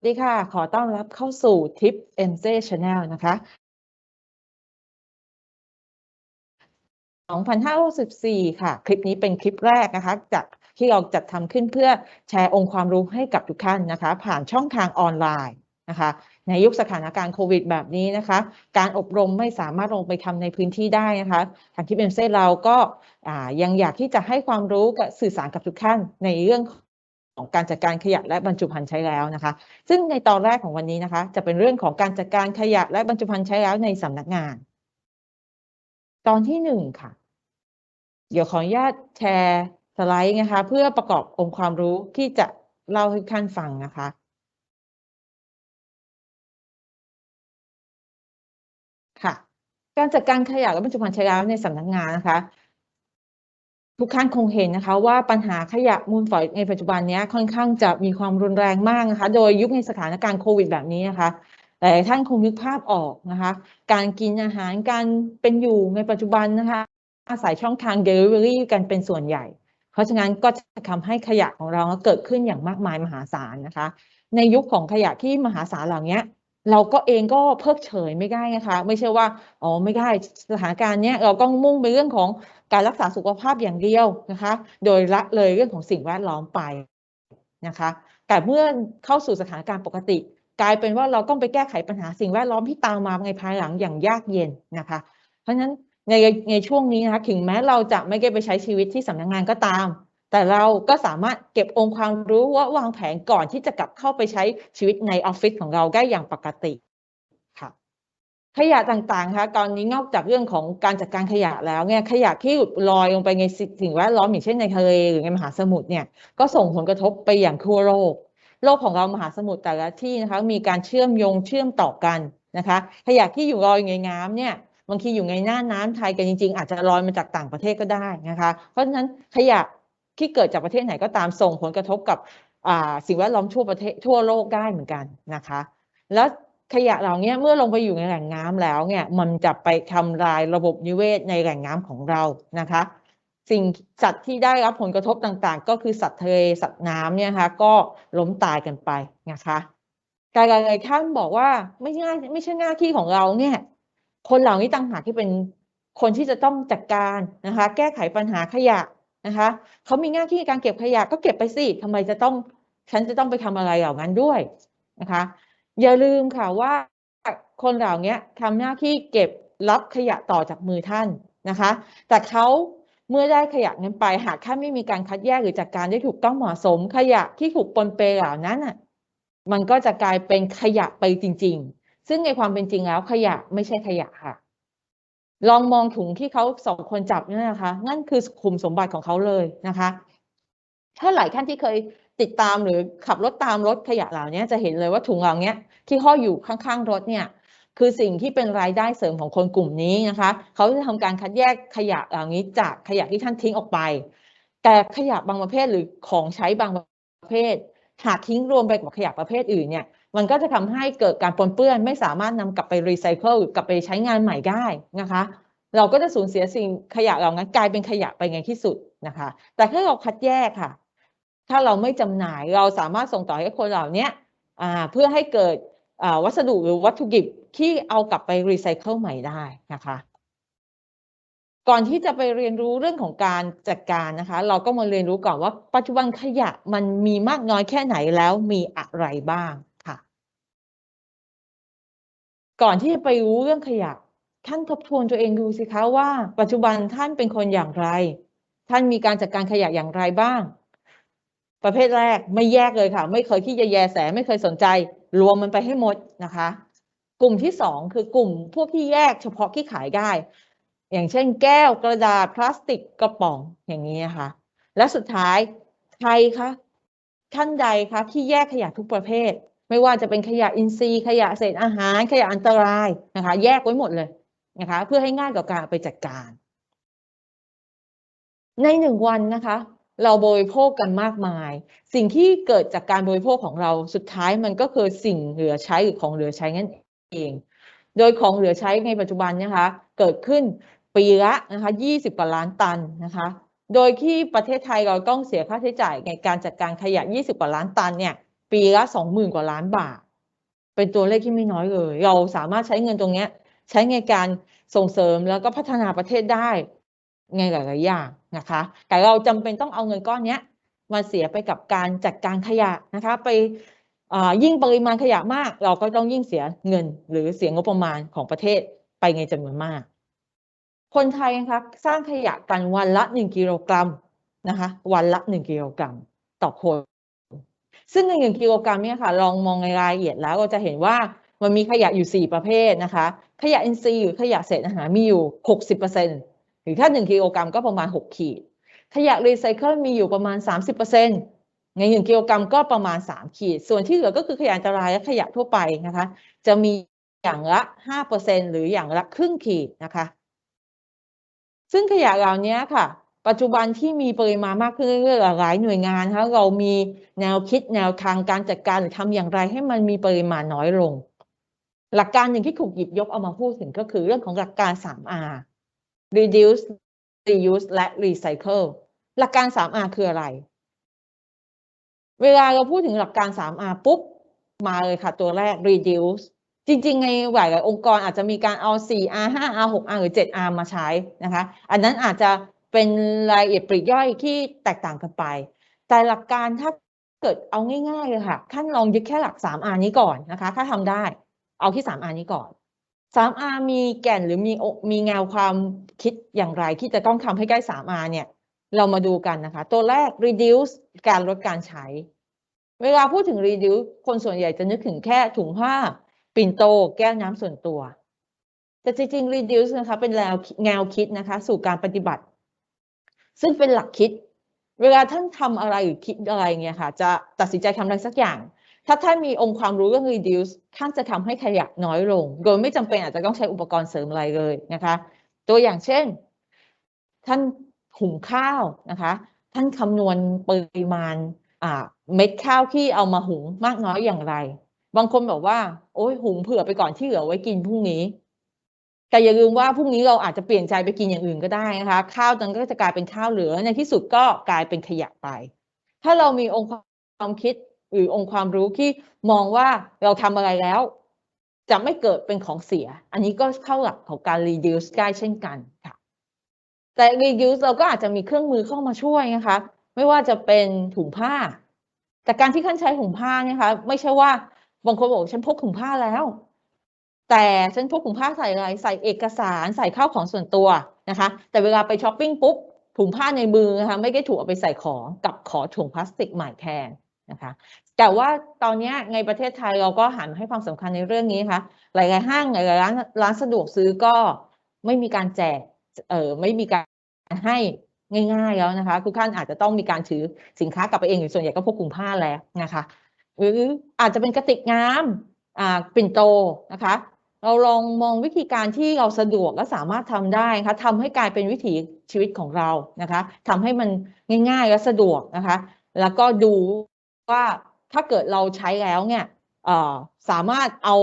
สวัสดีค่ะ ขอต้อนรับเข้าสู่ทิป NJ Channel นะคะ 2564 ค่ะ คลิปนี้เป็นคลิปแรกนะคะ จากที่เราจัดทำขึ้นเพื่อแชร์องค์ความรู้ให้กับทุกท่านนะคะ ผ่านช่องทางออนไลน์นะคะ ในยุคสถานการณ์โควิดแบบนี้นะคะ การอบรมไม่สามารถลงไปทำในพื้นที่ได้นะคะ ทางทิปเอ็มเซเราก็ยังอยากที่จะให้ความรู้กับสื่อสารกับทุกท่านในเรื่อง ของการจัดการขยะและบรรจุภัณฑ์ใช้แล้วนะคะ ซึ่งในตอนแรกของวันนี้นะคะ จะเป็นเรื่องของการจัดการขยะและบรรจุภัณฑ์ใช้แล้วในสำนักงาน ตอนที่หนึ่งค่ะ เดี๋ยวขออนุญาตแชร์สไลด์นะคะ เพื่อประกอบองค์ความรู้ที่จะเล่าให้ท่านฟังนะคะค่ะการจัดการขยะและบรรจุภัณฑ์ใช้แล้วในสำนักงานนะคะ ทุกท่านคงเห็นนะคะ ว่าปัญหาขยะมูลฝอยในปัจจุบันนี้ค่อนข้างจะมีความรุนแรงมากนะคะ โดยยุคในสถานการณ์โควิดแบบนี้นะคะหลายท่านคงนึกภาพออกนะคะ การกินอาหารการเป็นอยู่ในปัจจุบันนะคะ อาศัยช่องทาง Delivery กันเป็นส่วนใหญ่ เพราะฉะนั้นก็จะทำให้ขยะของเราเกิดขึ้นอย่างมากมายมหาศาลนะคะ ในยุคของขยะที่มหาศาลเหล่านี้ เราก็เองก็เพิกเฉยไม่ได้นะคะ ไม่ใช่ว่าอ๋อไม่ได้สถานการณ์เนี้ยเราก็มุ่งไปเรื่องของการรักษาสุขภาพอย่างเดียวนะคะ โดยละเลยเรื่องของสิ่งแวดล้อมไปนะคะ แต่เมื่อเข้าสู่สถานการณ์ปกติ กลายเป็นว่าเราต้องไปแก้ไขปัญหาสิ่งแวดล้อมที่ตามมาในภายหลังอย่างยากเย็นนะคะ เพราะฉะนั้นในในช่วงนี้นะคะถึงแม้เราจะไม่ได้ไปใช้ชีวิตที่สำนักงงานก็ตาม แต่เราก็สามารถเก็บองค์ความรู้ว่าวางแผนก่อนที่จะกลับเข้าไปใช้ชีวิตในออฟฟิศของเราได้อย่างปกติค่ะ ขยะต่างๆคะตอนนี้นอกจากเรื่องของการจัดการขยะแล้วเนี่ยขยะที่ลอยลงไปในสิ่งแวดล้อมอย่างเช่นในทะเลหรือในมหาสมุทรเนี่ยก็ส่งผลกระทบไปอย่างทั่วโลก โลกของเรามหาสมุทรแต่ละที่นะคะ มีการเชื่อมโยงเชื่อมต่อกันนะคะ ขยะที่อยู่ลอยในน้ำเนี่ยบางทีอยู่ในหน้าน้ำไทยกันจริง ๆ อาจจะลอยมาจากต่างประเทศก็ได้นะคะ เพราะฉะนั้นขยะ ที่เกิดจากประเทศไหนก็ตามส่งผลกระทบกับสิ่งแวดล้อมทั่วประเทศทั่วโลกได้เหมือนกันนะคะ แล้วขยะเหล่านี้เมื่อลงไปอยู่ในแหล่งน้ำแล้วเนี่ยมันจะไปทำลายระบบนิเวศในแหล่งน้ำของเรานะคะ สิ่งสัตว์ที่ได้รับผลกระทบต่างๆ ก็คือสัตว์ทะเลสัตว์น้ำเนี่ยคะก็ล้มตายกันไปนะคะการอะไรท่านบอกว่าไม่ใช่ไม่ใช่หน้าที่ของเราเนี่ย คนเหล่านี้ต่างหากที่เป็นคนที่จะต้องจัดการนะคะ แก้ไขปัญหาขยะ นะคะเขามีหน้าที่การเก็บขยะก็เก็บไปสิทำไมจะต้องฉันจะต้องไปทำอะไรเหล่านั้นด้วยนะคะ อย่าลืมค่ะว่าคนเหล่านี้ทำหน้าที่เก็บรับขยะต่อจากมือท่านนะคะ แต่เขาเมื่อได้ขยะนั้นไปหากท่านไม่มีการคัดแยกหรือจัดการได้ถูกต้องเหมาะสม ขยะที่ถูกปนเปเหล่านั้นอะมันก็จะกลายเป็นขยะไปจริง ๆ ซึ่งในความเป็นจริงแล้วขยะไม่ใช่ขยะค่ะ ลองมองถุงที่เขาสองคนจับนี่นะคะ นั่นคือคุมสมบัติของเขาเลยนะคะ ถ้าหลายท่านที่เคยติดตามหรือขับรถตามรถขยะเหล่านี้จะเห็นเลยว่าถุงเหล่านี้ที่ห้อยอยู่ข้างๆรถเนี่ย คือสิ่งที่เป็นรายได้เสริมของคนกลุ่มนี้นะคะ เขาจะทำการคัดแยกขยะเหล่านี้จากขยะที่ท่านทิ้งออกไป แต่ขยะบางประเภทหรือของใช้บางประเภท หากทิ้งรวมไปกับขยะประเภทอื่นเนี่ย มันก็จะทำให้เกิดการปนเปื้อน ไม่สามารถนำกลับไปรีไซเคิลหรือกลับไปใช้งานใหม่ได้นะคะ เราก็จะสูญเสียสิ่งขยะเหล่านั้นกลายเป็นขยะไปในที่สุดนะคะ แต่ถ้าเราคัดแยกค่ะ ถ้าเราไม่จำหน่ายเราสามารถส่งต่อให้คนเหล่านี้เพื่อให้เกิดวัสดุหรือวัตถุดิบที่เอากลับไปรีไซเคิลใหม่ได้นะคะก่อนที่จะไปเรียนรู้เรื่องของการจัดการนะคะ เราก็มาเรียนรู้ก่อนว่าปัจจุบันขยะมันมีมากน้อยแค่ไหนแล้วมีอะไรบ้าง ก่อนที่จะไปรู้เรื่องขยะ ท่านทบทวนตัวเองดูสิคะว่า ปัจจุบันท่านเป็นคนอย่างไร ท่านมีการจัดการขยะอย่างไรบ้าง ประเภทแรกไม่แยกเลยค่ะ ไม่เคยที่จะแยแสไม่เคยสนใจ รวมมันไปให้หมดนะคะ กลุ่มที่สองคือกลุ่มพวกที่แยกเฉพาะที่ขายได้ อย่างเช่น แก้วกระดาษพลาสติกกระป๋องอย่างนี้นะคะ และสุดท้ายใครคะท่านใดคะที่แยกขยะทุกประเภท ไม่ว่าจะเป็นขยะอินทรีย์ ขยะเศษอาหาร ขยะอันตรายนะคะ แยกไว้หมดเลยนะคะ เพื่อให้ง่ายต่อการไปจัดการ ในหนึ่งวันนะคะ เราบริโภคกันมากมาย สิ่งที่เกิดจากการบริโภคของเราสุดท้ายมันก็คือสิ่งเหลือใช้หรือของเหลือใช้นั่นเอง โดยของเหลือใช้ในปัจจุบันนะคะ เกิดขึ้นปีละนะคะ20กว่าล้านตันนะคะ โดยที่ประเทศไทยเราต้องเสียค่าใช้จ่ายในการจัดการขยะ 20 กว่าล้านตันเนี่ย ปีละสองหมื่นกว่าล้านบาท เป็นตัวเลขที่ไม่น้อยเลย เราสามารถใช้เงินตรงเนี้ยใช้ในการส่งเสริมแล้วก็พัฒนาประเทศได้ในหลายๆอย่างนะคะ แต่เราจำเป็นต้องเอาเงินก้อนเนี้ยมาเสียไปกับการจัดการขยะนะคะ ไปยิ่งปริมาณขยะมาก เราก็ต้องยิ่งเสียเงิน หรือเสียงบประมาณของประเทศไปในจำนวนมาก คนไทยนะคะสร้างขยะกันวันละหนึ่งกิโลกรัมนะคะ วันละหนึ่งกิโลกรัมต่อคน ซึ่งในหนึ่งกิโลกรัมเนี่ยค่ะ ลองมองในรายละเอียดแล้วเราจะเห็นว่ามันมีขยะอยู่สี่ประเภทนะคะ ขยะอินทรีย์หรือขยะเศษอาหารมีอยู่หกสิบเปอร์เซ็นต์หรือถ้าหนึ่งกิโลกรัมก็ประมาณหกขีด ขยะรีไซเคิลมีอยู่ประมาณสามสิบเปอร์เซ็นต์ในหนึ่งกิโลกรัมก็ประมาณสามขีด ส่วนที่เหลือก็คือขยะอันตรายและขยะทั่วไปนะคะ จะมีอย่างละห้าเปอร์เซ็นหรืออย่างละครึ่งขีดนะคะ ซึ่งขยะเหล่านี้ค่ะ ปัจจุบันที่มีปริมาณมากขึ้นเรื่อยๆหลายหน่วยงานคะเรามีแนวคิดแนวทางการจัดการหรือทำอย่างไรให้มันมีปริมาณน้อยลง หลักการหนึ่งที่ถูกหยิบยกเอามาพูดถึงก็คือเรื่องของหลักการ 3R reduce reuse และ recycle หลักการ 3R คืออะไร เวลาเราพูดถึงหลักการ 3R ปุ๊บ มาเลยค่ะตัวแรก reduce จริงๆ ในหลายๆองค์กรอาจจะมีการเอา 4R 5R 6R หรือ 7R มาใช้นะคะ อันนั้นอาจจะ เป็นรายละเอียดปลีกย่อยที่แตกต่างกันไป แต่หลักการถ้าเกิดเอาง่ายๆเลยค่ะท่านลองยึดแค่หลัก 3R นี้ก่อนนะคะ ถ้าทำได้ เอาที่ 3R นี้ก่อน 3R มีแก่นหรือมีมีแนวความคิดอย่างไรที่จะต้องทำให้ใกล้ 3R เนี่ย เรามาดูกันนะคะ ตัวแรก reduce การลดการใช้ เวลาพูดถึง reduce คนส่วนใหญ่จะนึกถึงแค่ถุงผ้าปิ่นโต แก้วน้ำส่วนตัว แต่จริงๆ reduce นะคะเป็นแนวแนวคิดนะคะ สู่การปฏิบัติ ซึ่งเป็นหลักคิด เวลาท่านทำอะไรหรือคิดอะไรเนี่ยค่ะ จะตัดสินใจทำอะไรสักอย่าง ถ้าท่านมีองค์ความรู้เรื่อง reduce ท่านจะทำให้ขยะน้อยลง โดยไม่จำเป็นอาจจะต้องใช้อุปกรณ์เสริมอะไรเลยนะคะ ตัวอย่างเช่น ท่านหุงข้าวนะคะ ท่านคำนวณปริมาณเม็ดข้าวที่เอามาหุงมากน้อยอย่างไร บางคนบอกว่า โอ้ยหุงเผื่อไปก่อนที่เหลือไว้กินพรุ่งนี้ แต่อย่าลืมว่าพรุ่งนี้เราอาจจะเปลี่ยนใจไปกินอย่างอื่นก็ได้นะคะ ข้าวนั้นก็จะกลายเป็นข้าวเหลือในที่สุดก็กลายเป็นขยะไป ถ้าเรามีองค์ความคิดหรือองค์ความรู้ที่มองว่าเราทำอะไรแล้ว จะไม่เกิดเป็นของเสีย อันนี้ก็เข้าหลักของการ reduce ได้เช่นกันค่ะ แต่ reduce เราก็อาจจะมีเครื่องมือเข้ามาช่วยนะคะ ไม่ว่าจะเป็นถุงผ้า แต่การที่ท่านใช้ถุงผ้านี่ยคะ ไม่ใช่ว่าบางคนบอกฉันพกถุงผ้าแล้ว แต่ฉันพกถุงผ้าใส่อะไรใส่เอกสารใส่ข้าวของส่วนตัวนะคะ แต่เวลาไปช้อปปิ้งปุ๊บถุงผ้าในมือนะคะไม่ได้ถูกเอาไปใส่ของกับขอถุงพลาสติกใหม่แทนนะคะแต่ว่าตอนนี้ในประเทศไทยเราก็หันให้ความสำคัญในเรื่องนี้ค่ะหลายๆห้างหลายๆร้านร้านสะดวกซื้อก็ไม่มีการแจกเออไม่มีการให้ง่ายๆแล้วนะคะทุกท่านอาจจะต้องมีการถือสินค้ากลับไปเองหรือส่วนใหญ่ก็พกกลุ่มผ้าแล้วนะคะหรืออาจจะเป็นกระติกน้ำอ่าปิ่นโตนะคะ เราลองมองวิธีการที่เราสะดวกและสามารถทำได้นะคะทำให้กลายเป็นวิถีชีวิตของเรานะคะทำให้มันง่าย ๆ และสะดวกนะคะ แล้วก็ดูว่าถ้าเกิดเราใช้แล้วเนี่ยสามารถเอา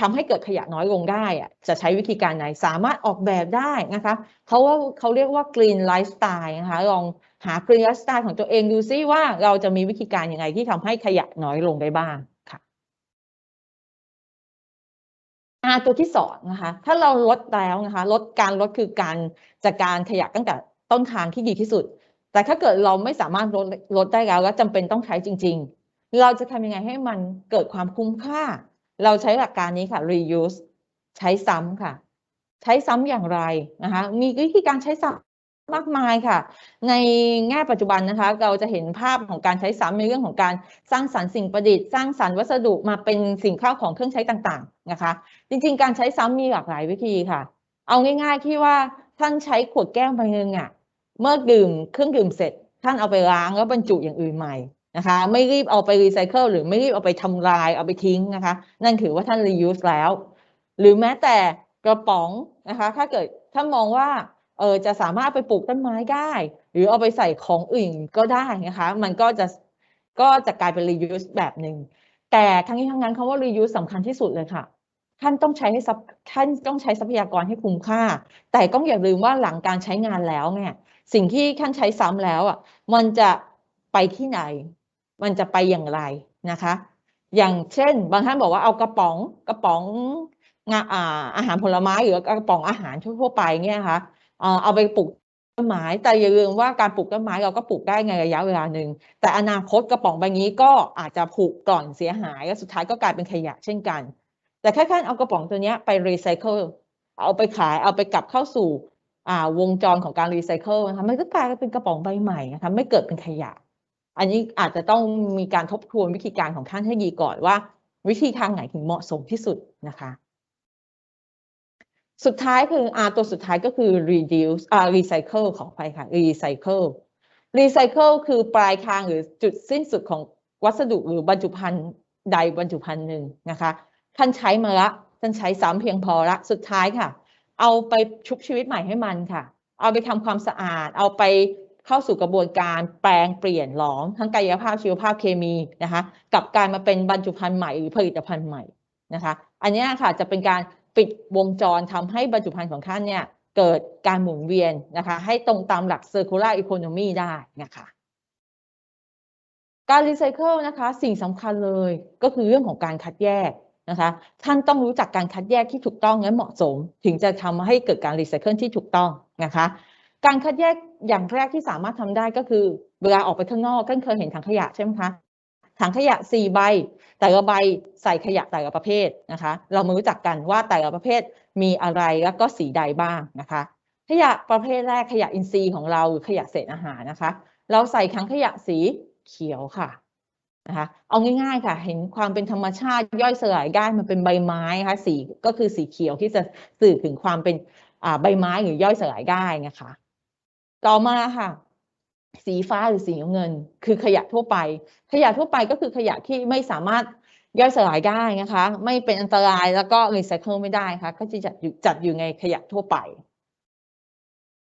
ทำให้เกิดขยะน้อยลงได้อะจะใช้วิธีการไหนสามารถออกแบบได้นะคะเขาว่าเขาเรียกว่า green lifestyle นะคะลองหา green lifestyle ของตัวเองดูซิว่าเราจะมีวิธีการยังไงที่ทำให้ขยะน้อยลงได้บ้าง อาตัวที่สองนะคะ ถ้าเราลดแล้วนะคะ ลดการลดคือการจัดการขยะตั้งแต่ต้นทางที่ดีที่สุด แต่ถ้าเกิดเราไม่สามารถลดลดได้แล้ว แล้วจำเป็นต้องใช้จริง ๆ เราจะทำยังไงให้มันเกิดความคุ้มค่า เราใช้หลักการนี้ค่ะ reuse ใช้ซ้ำค่ะ ใช้ซ้ำอย่างไรนะคะ มีวิธีการใช้ซ้ำ มากมายค่ะ ในแง่ปัจจุบันนะคะ เราจะเห็นภาพของการใช้ซ้ำในเรื่องของการสร้างสรรค์สิ่งประดิษฐ์สร้างสรรค์วัสดุมาเป็นสิ่งข้าวของเครื่องใช้ต่างๆนะคะ จริงๆ การใช้ซ้ำมีหลากหลายวิธีค่ะ เอาง่ายๆที่ว่าท่านใช้ขวดแก้วใบหนึ่งอะเมื่อดื่มเครื่องดื่มเสร็จ ท่านเอาไปล้างแล้วบรรจุอย่างอื่นใหม่นะคะ ไม่รีบเอาไปรีไซเคิลหรือไม่รีบเอาไปทำลายเอาไปทิ้งนะคะ นั่นถือว่าท่าน reuse แล้ว หรือแม้แต่กระป๋องนะคะ ถ้าเกิดท่านมองว่า เออจะสามารถไปปลูกต้นไม้ได้ หรือเอาไปใส่ของอื่นก็ได้นะคะ มันก็จะก็จะกลายเป็น reuse แบบหนึ่งแต่ทั้งนี้ทั้งนั้นคำว่า reuse สำคัญที่สุดเลยค่ะ ท่านต้องใช้ให้ท่านต้องใช้ทรัพยากรให้คุ้มค่า แต่ก็อย่าลืมว่าหลังการใช้งานแล้วเนี่ยสิ่งที่ท่านใช้ซ้ำแล้วอะมันจะไปที่ไหน มันจะไปอย่างไรนะคะ อย่างเช่น บางท่านบอกว่าเอากระป๋องกระป๋องอาอาหารผลไม้หรือกระป๋องอาหารทั่วไปเนี่ยนะคะ เอ่อเอาไปปลูกต้นไม้แต่อย่าลืมว่าการปลูกต้นไม้เราก็ปลูกได้ในระยะเวลาหนึ่งแต่อนาคตกระป๋องใบนี้ก็อาจจะผุกร่อนเสียหายและสุดท้ายก็กลายเป็นขยะเช่นกัน แต่แค่แค่เอากระป๋องตัวนี้ไปรีไซเคิลเอาไปขายเอาไปกลับเข้าสู่วงจรของการรีไซเคิลนะคะมันก็กลายเป็นกระป๋องใบใหม่นะคะไม่เกิดเป็นขยะ อันนี้อาจจะต้องมีการทบทวนวิธีการของท่านให้ดีก่อนว่า วิธีทางไหนถึงเหมาะสมที่สุดนะคะ สุดท้ายคืออาตัวสุดท้ายก็คือ reduce อ่า recycle ของไปค่ะ recycle recycle คือปลายทางหรือจุดสิ้นสุดของวัสดุหรือบรรจุภัณฑ์ใดบรรจุภัณฑ์หนึ่งนะคะท่านใช้มาละท่านใช้ซ้ำเพียงพอละสุดท้ายค่ะ เอาไปชุบชีวิตใหม่ให้มันค่ะ เอาไปทำความสะอาด เอาไปเข้าสู่กระบวนการแปลงเปลี่ยนหลอมทั้งกายภาพชีวภาพเคมีนะคะกับกายมาเป็นบรรจุภัณฑ์ใหม่หรือผลิตภัณฑ์ใหม่นะคะ อันนี้ค่ะจะเป็นการ ปิดวงจรทำให้บรรจุภัณฑ์ของท่านเนี่ยเกิดการหมุนเวียนนะคะให้ตรงตามหลัก circular economy ได้นะคะการรีไซเคิลนะคะสิ่งสำคัญเลยก็คือเรื่องของการคัดแยกนะคะท่านต้องรู้จักการคัดแยกที่ถูกต้องและเหมาะสม ถึงจะทำให้เกิดการรีไซเคิลที่ถูกต้องนะคะการคัดแยกอย่างแรกที่สามารถทำได้ก็คือ เวลาออกไปข้างนอกท่านเคยเห็นถังขยะใช่ไหมคะ ถังขยะสีใบ แต่ละใบใส่ขยะแต่ละประเภทนะคะ เรามารู้จักกันว่าแต่ละประเภทมีอะไรแล้วก็สีใดบ้างนะคะ ขยะประเภทแรกขยะอินทรีย์ของเราหรือขยะเศษอาหารนะคะ เราใส่ถังขยะสีเขียวค่ะนะคะเอาง่ายๆค่ะ เห็นความเป็นธรรมชาติย่อยสลายได้มันเป็นใบไม้นะคะสีก็คือสีเขียวที่จะสื่อถึงความเป็นใบไม้หรือย่อยสลายได้นะคะ ต่อมาค่ะ สีฟ้าหรือสีเงิน คือขยะทั่วไป ขยะทั่วไปก็คือขยะที่ไม่สามารถย่อยสลายได้นะคะ ไม่เป็นอันตรายแล้วก็รีไซเคิลไม่ได้ค่ะ ก็จะจัดอยู่จัดอยู่ในขยะทั่วไป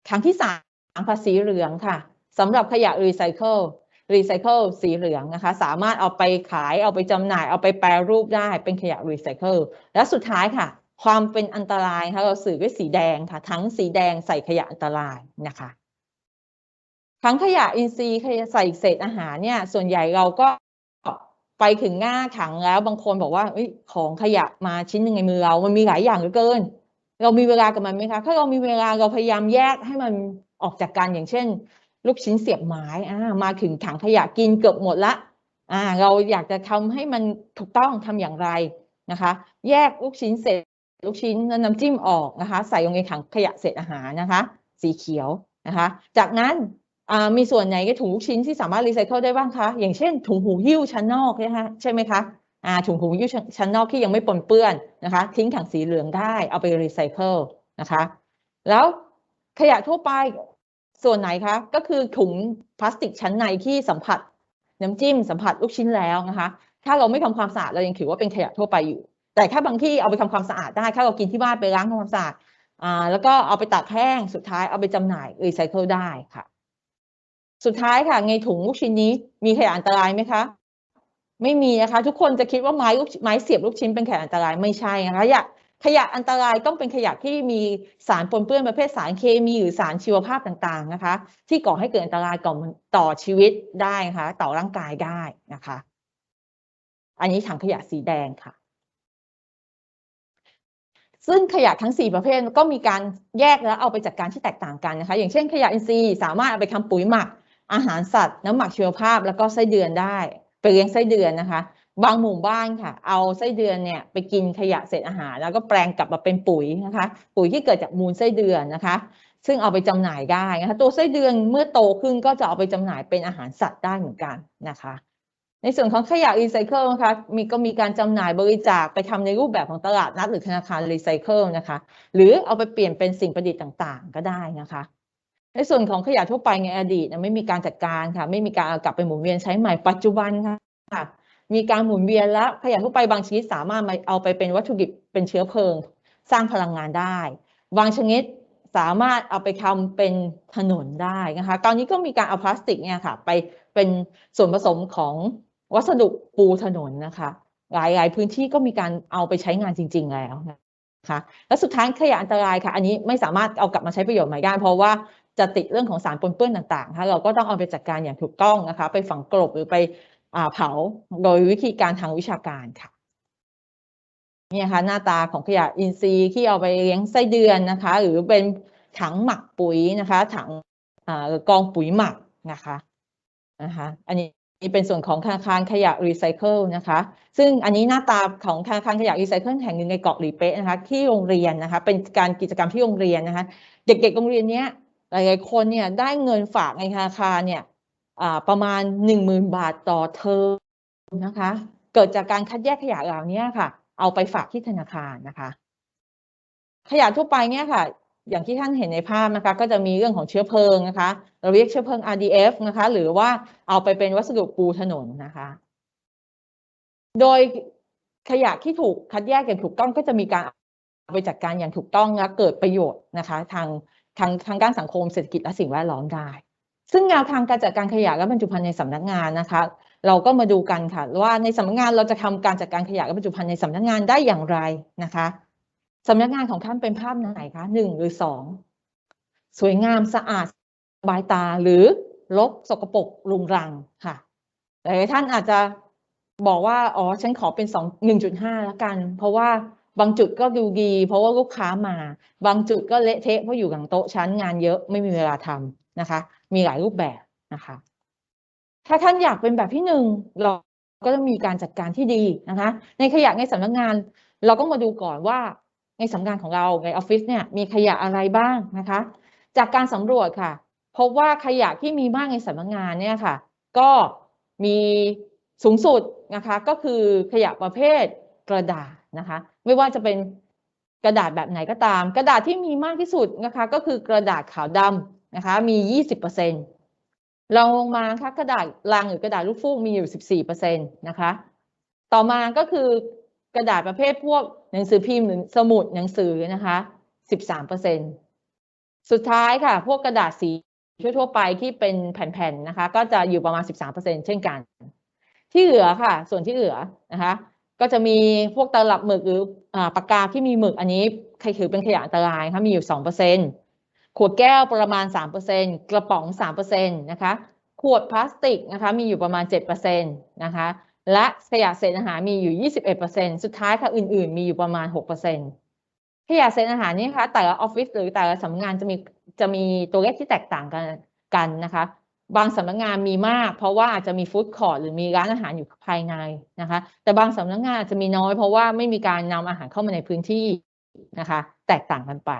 ครั้งที่สามภาษีเหลืองค่ะสำหรับขยะรีไซเคิลรีไซเคิลสีเหลืองนะคะ สามารถเอาไปขายเอาไปจำหน่ายเอาไปแปรรูปได้เป็นขยะรีไซเคิลและสุดท้ายค่ะ ความเป็นอันตรายค่ะเราสื่อด้วยสีแดงค่ะ ทั้งสีแดงใส่ขยะอันตรายนะคะ ทั้งขยะอินทรีย์ขยะใส่เศษอาหารเนี่ย ส่วนใหญ่เราก็ไปถึงหน้าถังแล้วบางคนบอกว่าของขยะมาชิ้นหนึ่งในมือเรา มันมีหลายอย่างเหลือเกิน เรามีเวลากับมันไหมคะ ถ้าเรามีเวลาเราพยายามแยกให้มันออกจากกันอย่างเช่น ลูกชิ้นเสียบไม้อ่ามาถึงถังขยะกินเกือบหมดละอ่า เราอยากจะทำให้มันถูกต้องทำอย่างไรนะคะ แยกลูกชิ้นเศษลูกชิ้นน้ำจิ้มออกนะคะ ใส่ลงในถังขยะเศษอาหารนะคะ สีเขียวนะคะ จากนั้น มีส่วนไหนในถุงลูกชิ้นที่สามารถรีไซเคิลได้บ้างคะ อย่างเช่นถุงหูหิ้วชั้นนอกนะคะใช่ไหมคะถุงหูหิ้วชั้นนอกที่ยังไม่ปนเปื้อนนะคะ ทิ้งถังสีเหลืองได้เอาไปรีไซเคิลนะคะ แล้วขยะทั่วไปส่วนไหนคะก็คือถุงพลาสติกชั้นในที่สัมผัสน้ำจิ้มสัมผัสลูกชิ้นแล้วนะคะ ถ้าเราไม่ทำความสะอาดเรายังถือว่าเป็นขยะทั่วไปอยู่ แต่ถ้าบางที่เอาไปทำความสะอาดได้ถ้าเรากินที่บ้านไปล้างทำความสะอาดอ่าแล้วก็เอาไปตากแห้งสุดท้ายเอาไปจำหน่ายรีไซเคิลได้ค่ะ สุดท้ายค่ะ ในถุงลูกชิ้นนี้มีขยะอันตรายไหมคะไม่มีนะคะ ทุกคนจะคิดว่าไม้ลูกไม้เสียบลูกชิ้นเป็นขยะอันตรายไม่ใช่นะคะอยากขยะอันตรายต้องเป็นขยะที่มีสารปนเปื้อนประเภทสารเคมีหรือสารชีวภาพต่างๆนะคะ ที่ก่อให้เกิดอันตรายก่อต่อชีวิตได้นะคะ ต่อร่างกายได้นะคะ อันนี้ถังขยะสีแดงค่ะ ซึ่งขยะทั้ง 4 ประเภทก็มีการแยกแล้วเอาไปจัดการที่แตกต่างกันนะคะ อย่างเช่นขยะอินทรีย์สามารถเอาไปทำปุ๋ยหมัก อาหารสัตว์ น้ำหมักชีวภาพแล้วก็ไส้เดือนได้ ไปเลี้ยงไส้เดือนนะคะ บางหมู่บ้านค่ะ เอาไส้เดือนเนี่ยไปกินขยะเศษอาหาร แล้วก็แปลงกลับมาเป็นปุ๋ยนะคะ ปุ๋ยที่เกิดจากมูลไส้เดือนนะคะ ซึ่งเอาไปจำหน่ายได้นะคะตัวไส้เดือนเมื่อโตขึ้นก็จะเอาไปจำหน่ายเป็นอาหารสัตว์ได้เหมือนกันนะคะในส่วนของขยะรีไซเคิลนะคะมีก็มีการจำหน่ายบริจาคไปทำในรูปแบบของตลาดนัดหรือธนาคารรีไซเคิลนะคะ หรือเอาไปเปลี่ยนเป็นสิ่งประดิษฐ์ต่างๆ ก็ได้นะคะ ในส่วนของขยะทั่วไปในอดีตไม่มีการจัดการค่ะ ไม่มีการเอากลับไปหมุนเวียนใช้ใหม่ปัจจุบันค่ะ มีการหมุนเวียนแล้วขยะทั่วไปบางชนิดสามารถมาเอาไปเป็นวัตถุดิบเป็นเชื้อเพลิง สร้างพลังงานได้ บางชนิดสามารถเอาไปทำเป็นถนนได้นะคะ ตอนนี้ก็มีการเอาพลาสติกเนี่ยค่ะ ไปเป็นส่วนผสมของวัสดุปูถนนนะคะ หลายๆ พื้นที่ก็มีการเอาไปใช้งานจริง ๆ แล้วนะคะและสุดท้ายขยะอันตรายค่ะ อันนี้ไม่สามารถเอากลับมาใช้ประโยชน์ใหม่ได้เพราะว่า จะติดเรื่องของสารปนเปื้อนต่างๆค่ะเราก็ต้องเอาไปจัดการอย่างถูกต้องนะคะ ไปฝังกลบหรือไปเผาโดยวิธีการทางวิชาการค่ะนี่ยค่ะหน้าตาของขยะอินทรีย์ที่เอาไปเลี้ยงไส้เดือนนะคะ หรือเป็นถังหมักปุ๋ยนะคะ ถังอกองปุ๋ยหมักนะคะนะคะ อันนี้เป็นส่วนของธนาคารขยะรีไซเคิลนะคะ ซึ่งอันนี้หน้าตาของธนาคารขยะรีไซเคิลแห่งหนึ่งในเกาะหลีเป๊ะนะคะ ที่โรงเรียนนะคะ เป็นการกิจกรรมที่โรงเรียนนะคะ เด็กๆโรงเรียนเนี้ย ลายๆคนเนี่ยได้เงินฝากในธนาคารเนี่ยประมาณหนึ่งหมื่นบาทต่อเทอมนะคะ เกิดจากการคัดแยกขยะเหล่านี้ค่ะ เอาไปฝากที่ธนาคารนะคะ ขยะทั่วไปเนี่ยค่ะ อย่างที่ท่านเห็นในภาพนะคะ ก็จะมีเรื่องของเชื้อเพลิงนะคะ เราเรียกเชื้อเพลิง RDF นะคะ หรือว่าเอาไปเป็นวัสดุปูถนนนะคะ โดยขยะที่ถูกคัดแยกอย่างถูกต้องก็จะมีการไปจัดการอย่างถูกต้องและเกิดประโยชน์นะคะ ทาง ทางทางด้านสังคมเศรษฐกิจและสิ่งแวดล้อมได้ ซึ่งแนวทางการจัดการขยะและบรรจุภัณฑ์ในสำนักงานนะคะ เราก็มาดูกันค่ะว่าในสำนักงานเราจะทำการจัดการขยะและบรรจุภัณฑ์ในสำนักงานได้อย่างไรนะคะสำนักงานของท่านเป็นภาพไหนคะหนึ่งหรือสองสวยงามสะอาดสบายตาหรือลบสกปรกรุงรังค่ะแต่ท่านอาจจะบอกว่า อ๋อ ฉันขอเป็นสองหนึ่งจุดห้าแล้วกัน เพราะว่า บางจุดก็ดูดี เพราะว่าลูกค้ามา บางจุดก็เละเทะเพราะอยู่หลังโต๊ะชั้นงานเยอะไม่มีเวลาทำนะคะ มีหลายรูปแบบนะคะ ถ้าท่านอยากเป็นแบบที่หนึ่งเราก็ต้องมีการจัดการที่ดีนะคะ ในขยะในสำนักงาน เราก็มาดูก่อนว่าในสำนักงานของเราในออฟฟิศเนี่ยมีขยะอะไรบ้างนะคะ จากการสำรวจค่ะพบว่าขยะที่มีมากในสำนักงานเนี่ยค่ะ ก็มีสูงสุดนะคะ ก็คือขยะประเภทกระดาษนะคะ ไม่ว่าจะเป็นกระดาษแบบไหนก็ตาม กระดาษที่มีมากที่สุดนะคะ ก็คือกระดาษขาวดำนะคะ มี 20%รองลงมาค่ะกระดาษลังหรือกระดาษลูกฟูกมีอยู่ 14%นะคะ ต่อมาก็คือกระดาษประเภทพวกหนังสือพิมพ์หรือสมุดหนังสือนะคะ 13%สุดท้ายค่ะ พวกกระดาษสีทั่วๆไปที่เป็นแผ่นๆนะคะ ก็จะอยู่ประมาณ 13%เช่นกัน ที่เหลือค่ะ ส่วนที่เหลือนะคะ ก็จะมีพวกตลับหมึกหรือปากกาที่มีหมึกอันนี้ใครถือเป็นขยะอันตรายคะมีอยู่2%ขวดแก้วประมาณ3%กระป๋อง3%นะคะ ขวดพลาสติกนะคะมีอยู่ประมาณ7%นะคะ และขยะเศษอาหารมีอยู่21%สุดท้ายค่ะอื่นๆ มีอยู่ประมาณ6%ขยะเศษอาหารนี่ค่ะแต่ละออฟฟิศหรือแต่ละสำนักงานจะมีจะมีตัวเลขที่แตกต่างกันกันนะคะ บางสำนักงานมีมาก เพราะว่าอาจจะมีฟู้ดคอร์ทหรือมีร้านอาหารอยู่ภายในนะคะ แต่บางสำนักงานอาจจะมีน้อย เพราะว่าไม่มีการนำอาหารเข้ามาในพื้นที่นะคะ แตกต่างกันไป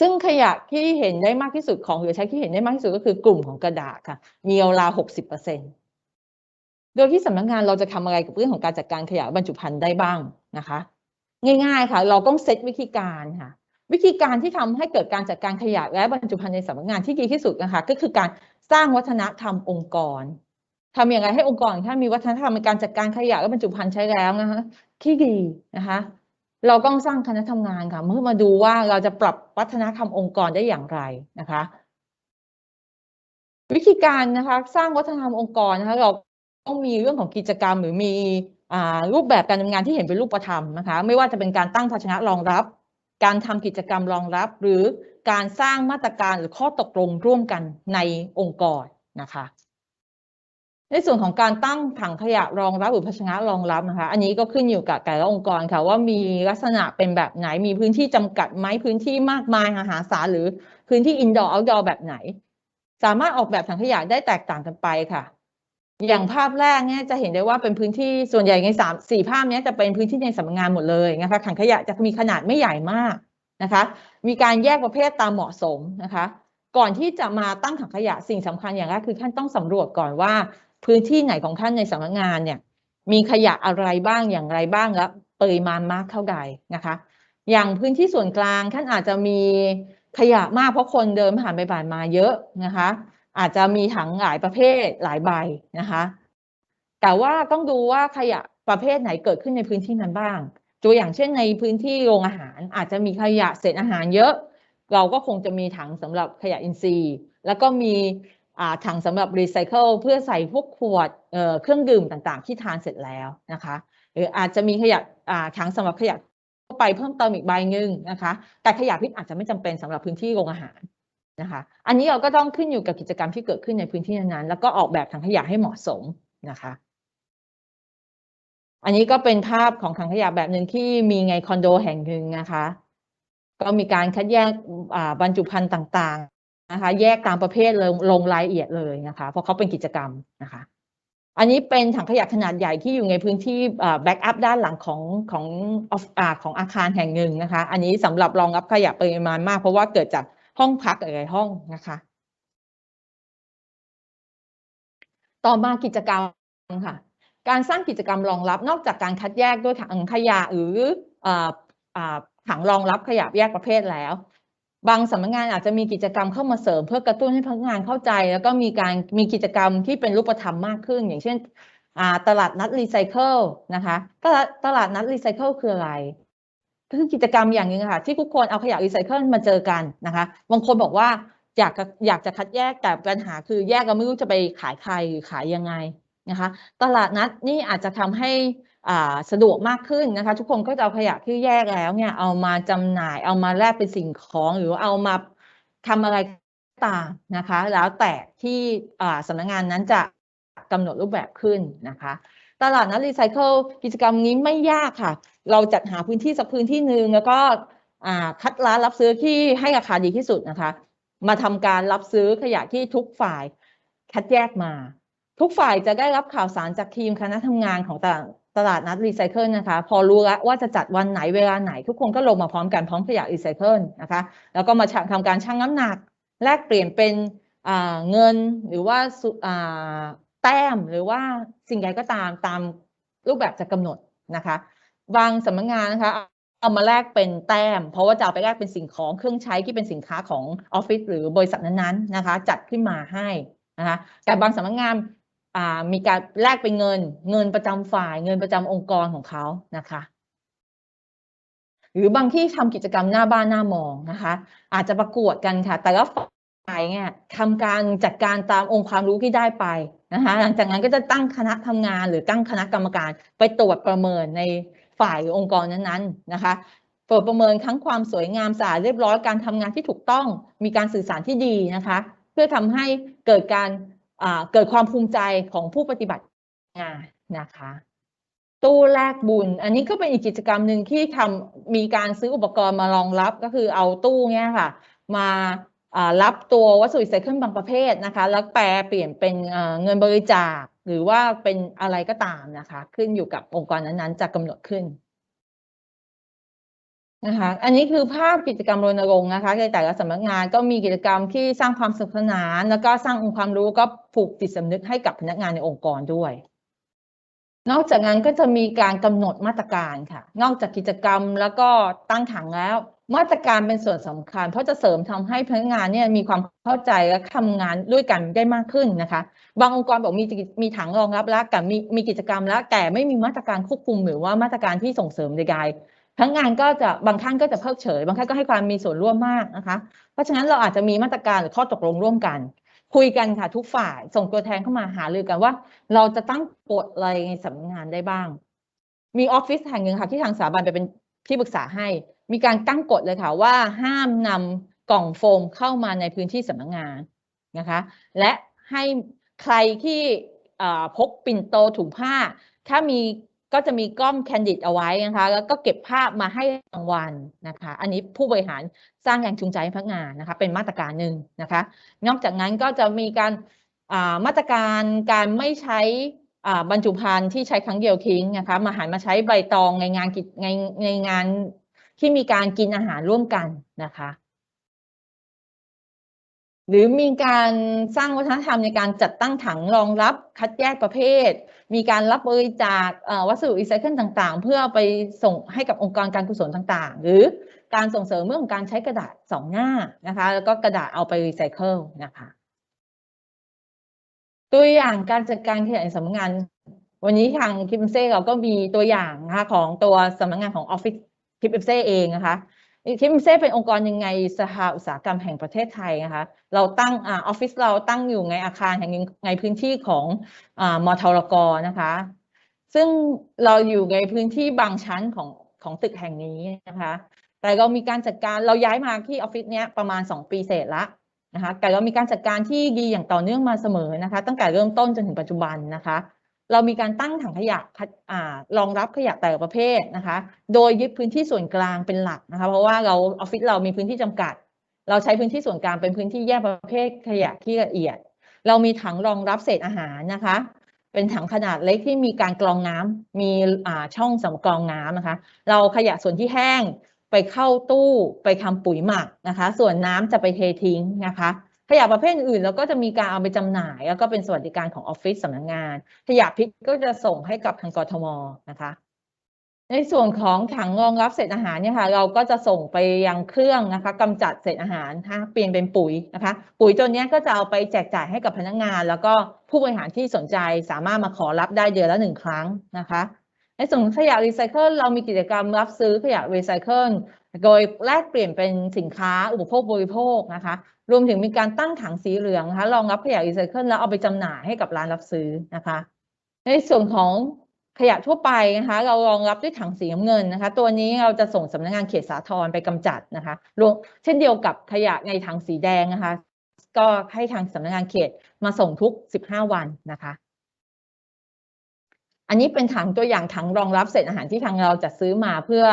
ซึ่งขยะที่เห็นได้มากที่สุดของเหลือใช้ที่เห็นได้มากที่สุดก็คือกลุ่มของกระดาษค่ะ มีราวหกสิบเปอร์เซ็นโดยที่สำนักงานเราจะทำอะไรกับเรื่องของการจัดการขยะบรรจุภัณฑ์ได้บ้างนะคะ ง่ายๆค่ะ เราต้องเซตวิธีการค่ะ วิธีการที่ทำให้เกิดการจัดการขยะและบรรจุภัณฑ์ในสำนักงานที่ดีที่สุดนะคะก็คือการสร้างวัฒนธรรมองค์กรทำอย่างไรให้องค์กรถ้ามีวัฒนธรรมในการจัดการขยะและบรรจุภัณฑ์ใช้แล้วนะคะที่ดีนะคะ เราต้องสร้างคณะทำงานค่ะเมื่อมาดูว่าเราจะปรับวัฒนธรรมองค์กรได้อย่างไรนะคะ วิธีการนะคะสร้างวัฒนธรรมองค์กรนะคะเราต้องมีเรื่องของกิจกรรมหรือมีรูปแบบการทำงานที่เห็นเป็นรูปธรรมนะคะ ไม่ว่าจะเป็นการตั้งภาชนะรองรับ การทำกิจกรรมรองรับ หรือการสร้างมาตรการหรือข้อตกลงร่วมกันในองค์กรนะคะ ในส่วนของการตั้งถังขยะรองรับหรือภาชนะรองรับนะคะ อันนี้ก็ขึ้นอยู่กับแต่ละองค์กรค่ะว่ามีลักษณะเป็นแบบไหน มีพื้นที่จำกัดไหมพื้นที่มากมายมหาศาลหรือพื้นที่อินดอร์เอาท์ดอร์แบบไหน สามารถออกแบบถังขยะได้แตกต่างกันไปค่ะ อย่างภาพแรกเนี่ยจะเห็นได้ว่าเป็นพื้นที่ส่วนใหญ่ในสามสี่ภาพนี้จะเป็นพื้นที่ในสำนักงานหมดเลยนะคะถังขยะจะมีขนาดไม่ใหญ่มากนะคะ มีการแยกประเภทตามเหมาะสมนะคะ ก่อนที่จะมาตั้งถังขยะสิ่งสำคัญอย่างแรกคือท่านต้องสำรวจก่อนว่า พื้นที่ไหนของท่านในสำนักงานเนี่ยมีขยะอะไรบ้างอย่างไรบ้างและปริมาณมากเท่าใดนะคะ อย่างพื้นที่ส่วนกลางท่านอาจจะมีขยะมากเพราะคนเดินผ่านไปผ่านมาเยอะนะคะ อาจจะมีถังหลายประเภทหลายใบนะคะ แต่ว่าต้องดูว่าขยะประเภทไหนเกิดขึ้นในพื้นที่นั้นบ้าง ตัวอย่างเช่นในพื้นที่โรงอาหาร อาจจะมีขยะเศษอาหารเยอะ เราก็คงจะมีถังสำหรับขยะอินทรีย์ แล้วก็มีถังสำหรับรีไซเคิลเพื่อใส่พวกขวดเครื่องดื่มต่างๆ ที่ทานเสร็จแล้วนะคะหรืออาจจะมีขยะถังสำหรับขยะไปเพิ่มเติมอีกใบหนึ่งนะคะ แต่ขยะพิษอาจจะไม่จำเป็นสำหรับพื้นที่โรงอาหาร นะคะ อันนี้เราก็ต้องขึ้นอยู่กับกิจกรรมที่เกิดขึ้นในพื้นที่นั้นๆ แล้วก็ออกแบบถังขยะให้เหมาะสมนะคะ อันนี้ก็เป็นภาพของถังขยะแบบหนึ่งที่มีไงคอนโดแห่งหนึ่งนะคะ ก็มีการคัดแยกบรรจุภัณฑ์ต่างๆนะคะ แยกตามประเภทลงลงรายละเอียดเลยนะคะ เพราะเขาเป็นกิจกรรมนะคะ อันนี้เป็นถังขยะขนาดใหญ่ที่อยู่ในพื้นที่แบ็กอัพด้านหลังของของของอาคารแห่งหนึ่งนะคะ อันนี้สำหรับรองรับขยะปริมาณมากเพราะว่าเกิดจาก ห้องพักหลายห้องนะคะ ต่อมากิจกรรมค่ะ การสร้างกิจกรรมรองรับนอกจากการคัดแยกด้วยถังขยะหรือถังรองรับขยะแยกประเภทแล้ว บางสำนักงานอาจจะมีกิจกรรมเข้ามาเสริม เพื่อกระตุ้นให้พนักงานเข้าใจ แล้วก็มีการมีกิจกรรมที่เป็นรูปธรรมมากขึ้น อย่างเช่นตลาดนัดรีไซเคิลนะคะตลาดตลาดนัดรีไซเคิลคืออะไร คือกิจกรรมอย่างหนึ่งค่ะ ที่ทุกคนเอาขยะรีไซเคิลมาเจอกันนะคะบางคนบอกว่าอยากอยากจะคัดแยกแต่ปัญหาคือแยกก็ไม่รู้จะไปขายใครหรือขายยังไงนะคะ ตลาดนัดนี่อาจจะทำให้สะดวกมากขึ้นนะคะ ทุกคนก็จะเอาขยะที่แยกแล้วเนี่ยเอามาจำหน่ายเอามาแลกเป็นสิ่งของ หรือเอามาทำอะไรต่างนะคะ แล้วแต่ที่สำนักงงานนั้นจะกำหนดรูปแบบขึ้นนะคะ ตลาดนัดรีไซเคิลกิจกรรมนี้ไม่ยากค่ะ เราจัดหาพื้นที่สักพื้นที่หนึ่งแล้วก็คัดร้านรับซื้อที่ให้ราคาดีที่สุดนะคะ มาทำการรับซื้อขยะที่ทุกฝ่ายคัดแยกมา ทุกฝ่ายจะได้รับข่าวสารจากทีมคณะทำงานของตลาดตลาดนัดรีไซเคิลนะคะ พอรู้แล้วว่าจะจัดวันไหนเวลาไหน ทุกคนก็ลงมาพร้อมกันพร้อมขยะรีไซเคิลนะคะ แล้วก็มาทำการชั่งน้ำหนัก แลกเปลี่ยนเป็นเงินหรือว่า แต้มหรือว่าสิ่งใดก็ตามตามรูปแบบจะกำหนดนะคะบางสำนักงานนะคะเอามาแลกเป็นแต้ม เพราะว่าจะเอาไปแลกเป็นสิ่งของเครื่องใช้ที่เป็นสินค้าของออฟฟิศหรือบริษัทนั้นๆนะคะ จัดขึ้นมาให้นะคะแต่บางสำนักงานมีการแลกเป็นเงิน เงินประจำฝ่าย เงินประจำองค์กรของเขานะคะ หรือบางที่ทำกิจกรรมหน้าบ้านหน้ามองนะคะ อาจจะประกวดกันค่ะ แต่ละายเนี่ยทำการจัดการตามองค์ความรู้ที่ได้ไปนะคะหลังจากนั้นก็จะตั้งคณะทำงานหรือตั้งคณะกรรมการไปตรวจประเมินในฝ่ายหรือองค์กรนั้นๆนะคะตรวจประเมินทั้งความสวยงามสะอาดเรียบร้อยการทำงานที่ถูกต้องมีการสื่อสารที่ดีนะคะ เพื่อทำให้เกิดการเกิดความภูมิใจของผู้ปฏิบัติงานนะคะตู้แลกบุญ อันนี้ก็เป็นอีกกิจกรรมหนึ่งที่ทำมีการซื้ออุปกรณ์มารองรับก็คือเอาตู้เนี้ยค่ะ มา รับตัววัสดุรีไซเคิลบางประเภทนะคะ แล้วแปลเปลี่ยนเป็นเงินบริจาคหรือว่าเป็นอะไรก็ตามนะคะ ขึ้นอยู่กับองค์กรนั้นๆจะกำหนดขึ้นนะคะ อันนี้คือภาพกิจกรรมรณรงค์นะคะในแต่ละสำนักงานก็มีกิจกรรมที่สร้างความสนุกสนาน แล้วก็สร้างองค์ความรู้ก็ผูกจิตสำนึกให้กับพนักงานในองค์กรด้วย นอกจากนั้นก็จะมีการกำหนดมาตรการค่ะ นอกจากกิจกรรมแล้วก็ตั้งถังแล้ว มาตรการเป็นส่วนสำคัญ เพราะจะเสริมทำให้พนักงานเนี่ยมีความเข้าใจและทำงานด้วยกันได้มากขึ้นนะคะ บางองค์กรบอกมีมีถังรองรับแล้วแต่มีมีกิจกรรมแล้วแต่ไม่มีมาตรการควบคุมหรือว่ามาตรการที่ส่งเสริมใดๆทั้งงานก็จะบางท่านก็จะเพิกเฉย บางท่านก็ให้ความมีส่วนร่วมมากนะคะ เพราะฉะนั้นเราอาจจะมีมาตรการหรือข้อตกลงร่วมกัน คุยกันค่ะทุกฝ่ายส่งตัวแทนเข้ามาหารือกันว่า เราจะตั้งกฎอะไรในสำนักงานได้บ้าง มีออฟฟิศแห่งหนึ่งค่ะที่ทางสถาบันไปเป็นที่ปรึกษาให้ มีการตั้งกฎเลยค่ะว่าห้ามนำกล่องโฟมเข้ามาในพื้นที่สำนักงานนะคะ และให้ใครที่พกปิ่นโตถุงผ้า ถ้ามีก็จะมีกล้องแคนดิดเอาไว้นะคะ แล้วก็เก็บภาพมาให้รางวัลนะคะ อันนี้ผู้บริหารสร้างแรงจูงใจให้พนักงานนะคะ เป็นมาตรการหนึ่งนะคะ นอกจากนั้นก็จะมีการมาตรการการไม่ใช้บรรจุภัณฑ์ที่ใช้ครั้งเดียวทิ้งนะคะ มาหันมาใช้ใบตองในงานกิจในในงาน ที่มีการกินอาหารร่วมกันนะคะ หรือมีการสร้างวัฒนธรรมในการจัดตั้งถังรองรับคัดแยกประเภท มีการรับบริจาควัสดุรีไซเคิลต่างๆ เพื่อไปส่งให้กับองค์กรการกุศลต่างๆ หรือการส่งเสริมเรื่องของการใช้กระดาษสองหน้านะคะ แล้วก็กระดาษเอาไปรีไซเคิลนะคะตัวอย่างการจัดการขยะในสำนักงาน วันนี้ทางคิมเซ่เราก็มีตัวอย่างนะคะของตัวสำนักงานของออฟฟิศ คิมเซ่เองนะคะคิมเซ่เป็นองค์กรยังไงสหอุตสาหกรรมแห่งประเทศไทยนะคะเราตั้งออฟฟิศเราตั้งอยู่ในอาคารแห่งหนึ่งในพื้นที่ของอมทรกนะคะ ซึ่งเราอยู่ในพื้นที่บางชั้นของของตึกแห่งนี้นะคะ แต่เรามีการจัดการเราย้ายมาที่ออฟฟิศเนี้ยประมาณ 2 ปีเศษละนะคะแต่เรามีการจัดการที่ดีอย่างต่อเนื่องมาเสมอนะคะ ตั้งแต่เริ่มต้นจนถึงปัจจุบันนะคะ เรามีการตั้งถังขยะรองรับขยะแต่ละประเภทนะคะ โดยยึดพื้นที่ส่วนกลางเป็นหลักนะคะ เพราะว่าเราออฟฟิศเรามีพื้นที่จำกัด เราใช้พื้นที่ส่วนกลางเป็นพื้นที่แยกประเภทขยะที่ละเอียด เรามีถังรองรับเศษอาหารนะคะ เป็นถังขนาดเล็กที่มีการกรองน้ำมีช่องสำหรับกรองน้ำนะคะ เราขยะส่วนที่แห้งไปเข้าตู้ไปทำปุ๋ยหมักนะคะ ส่วนน้ำจะไปเททิ้งนะคะ ขยะประเภทอื่นเราก็จะมีการเอาไปจำหน่าย แล้วก็เป็นสวัสดิการของออฟฟิศสำนักงาน ขยะพิษก็จะส่งให้กับทางกทมนะคะ ในส่วนของถังรองรับเศษอาหารเนี่ยค่ะ เราก็จะส่งไปยังเครื่องนะคะกำจัดเศษอาหารถ้าเปลี่ยนเป็นปุ๋ยนะคะ ปุ๋ยตัวนี้ก็จะเอาไปแจกจ่ายให้กับพนักงาน แล้วก็ผู้บริหารที่สนใจสามารถมาขอรับได้เดือนละหนึ่งครั้งนะคะในส่วนขยะรีไซเคิลเรามีกิจกรรมรับซื้อขยะรีไซเคิล โดยแลกเปลี่ยนเป็นสินค้าอุปโภคบริโภคนะคะ รวมถึงมีการตั้งถังสีเหลืองนะคะรองรับขยะรีไซเคิลแล้วเอาไปจำหน่ายให้กับร้านรับซื้อนะคะ ในส่วนของขยะทั่วไปนะคะเรารองรับด้วยถังสีน้ำเงินนะคะ ตัวนี้เราจะส่งสำนักงานเขตสาทรไปกำจัดนะคะรวมเช่นเดียวกับขยะในถังสีแดงนะคะ ก็ให้ทางสำนักงานเขตมาส่งทุก 15 วันนะคะ อันนี้เป็นถังตัวอย่างถังรองรับเศษอาหารที่ทางเราจัดซื้อมาเพื่อ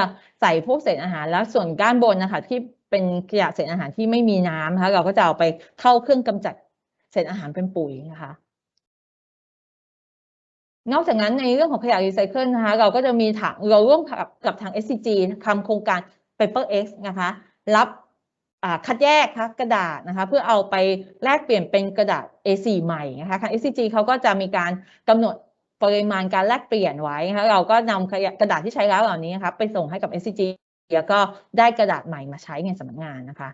ใส่พวกเศษอาหารแล้วส่วนด้านบนนะคะที่เป็นขยะเศษอาหารที่ไม่มีน้ำนะคะเราก็จะเอาไปเข้าเครื่องกำจัดเศษอาหารเป็นปุ๋ยนะคะนอกจากนั้นในเรื่องของขยะรีไซเคิลนะคะเราก็จะมีถังเราร่วมกับกับทาง SCG ทำโครงการ Paper X นะคะ รับคัดแยกคะกระดาษนะคะเพื่อเอาไปแลกเปลี่ยนเป็นกระดาษ A4 ใหม่นะคะทาง SCG เขาก็จะมีการกำหนด ปริมาณการแลกเปลี่ยนไว้นะคะเราก็นำกระดาษที่ใช้แล้วเหล่านี้นะคะไปส่งให้กับ SCG แล้วก็ได้กระดาษใหม่มาใช้ในสำนักงานนะคะ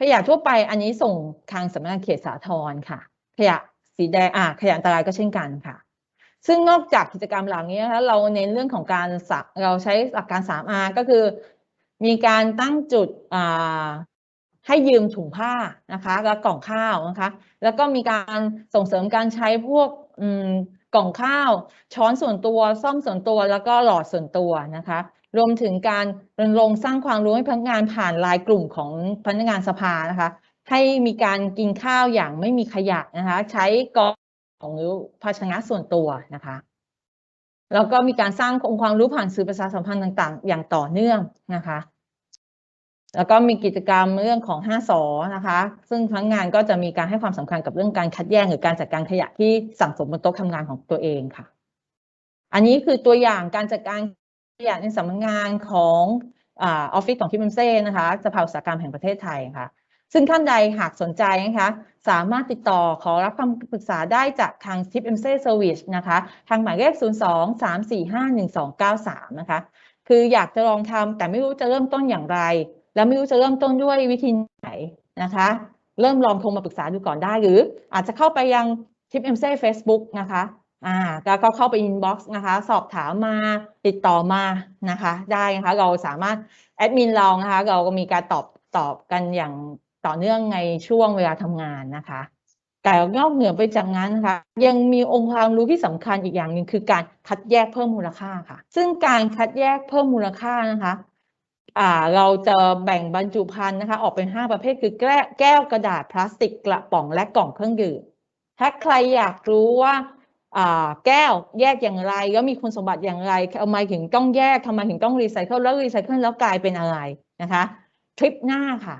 ขยะทั่วไปอันนี้ส่งทางสำนักงานเขตสาทรค่ะ ขยะสีแดงอ่าขยะอันตรายก็เช่นกันค่ะ ซึ่งนอกจากกิจกรรมเหล่านี้นะคะเราเน้นเรื่องของการเราใช้หลักการ 3R ก็คือ มีการตั้งจุดอ่า ให้ยืมถุงผ้านะคะแล้วกล่องข้าวนะคะ แล้วก็มีการส่งเสริมการใช้พวกกล่องข้าว ช้อนส่วนตัวซ่อมส่วนตัวแล้วก็หลอดส่วนตัวนะคะ รวมถึงการรณรงค์สร้างความรู้ให้พนักงานผ่านลน์กลุ่มของพนักงานสภานะคะ ให้มีการกินข้าวอย่างไม่มีขยะนะคะ ใช้กล่องของหรือภาชนะส่วนตัวนะคะแล้วก็มีการสร้างองค์ความรู้ผ่านสื่อประชาสัมพันธ์ต่าง ๆ อย่างต่อเนื่องนะคะ แล้วก็มีกิจกรรมเรื่องของ 5สอนะคะ ซึ่งพนักงงานก็จะมีการให้ความสำคัญกับเรื่องการคัดแยกหรือการจัดการขยะที่สั่งสมบนโต๊ะทำงานของตัวเองค่ะ อันนี้คือตัวอย่างการจัดการขยะในสำนักงานของออฟฟิศของคิมเมเซ่นะคะสภาอุตสาหกรรมแห่งประเทศไทยค่ะ ซึ่งท่านใดหากสนใจนะคะ สามารถติดต่อขอรับคำปรึกษาได้จากทาง Tip MC Service นะคะ ทางหมายเลข 02 345 1293 นะคะ คืออยากจะลองทำแต่ไม่รู้จะเริ่มต้นอย่างไร แล้วไม่รู้จะเริ่มต้นด้วยวิธีไหนนะคะ เริ่มลองโทรมาปรึกษาดูก่อนได้ หรืออาจจะเข้าไปยัง Tip MC Facebook นะคะอ่าแล้วก็เข้าไป inbox นะคะ สอบถามมาติดต่อมานะคะ ได้นะคะ เราสามารถแอดมินเรานะคะ เราก็มีการตอบตอบกันอย่างต่อเนื่องในช่วงเวลาทำงานนะคะ แต่นอกเหนือไปจากนั้นนะคะยังมีองค์ความรู้ที่สำคัญอีกอย่างหนึ่งคือการคัดแยกเพิ่มมูลค่าค่ะ ซึ่งการคัดแยกเพิ่มมูลค่านะคะ อ่าเราจะแบ่งบรรจุภัณฑ์นะคะ ออกเป็น 5 ประเภทคือแก้วแก้วกระดาษพลาสติกกระป๋องและกล่องเครื่องดื่มถ้าใครอยากรู้ว่าอ่าแก้วแยกอย่างไรแล้วมีคุณสมบัติอย่างไรทำไมถึงต้องแยกทำไมถึงต้องรีไซเคิลแล้วรีไซเคิลแล้วกลายเป็นอะไรนะคะ คลิปหน้าค่ะ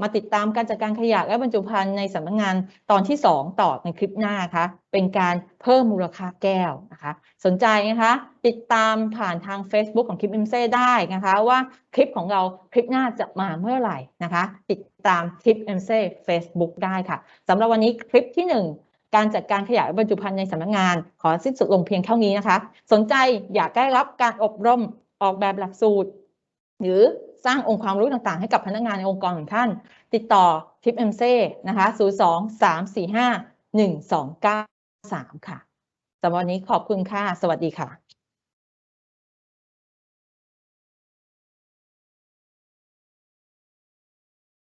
มาติดตามการจัดการขยะและบรรจุภัณฑ์ในสำนักงานตอนที่ 2 ต่อในคลิปหน้าคะเป็นการเพิ่มมูลค่าแก้วนะคะ สนใจนะคะ ติดตามผ่านทาง Facebook ของคลิป MC ได้นะคะ ว่าคลิปของเราคลิปหน้าจะมาเมื่อไหร่นะคะ ติดตามคลิป MC Facebook ได้ค่ะสำหรับวันนี้คลิปที่ 1การจัดการขยะและบรรจุภัณฑ์ในสำนักงาน ขอสิ้นสุดลงเพียงเท่านี้นะคะ สนใจอยากได้รับการอบรมออกแบบหลักสูตร หรือ สร้างองค์ความรู้ต่างๆ ให้กับพนักงานในองค์กรของท่าน ติดต่อทิปเอ็มเซ่นะคะ02 345 1293 ค่ะสำหรับวันนี้ขอบคุณค่ะ สวัสดีค่ะ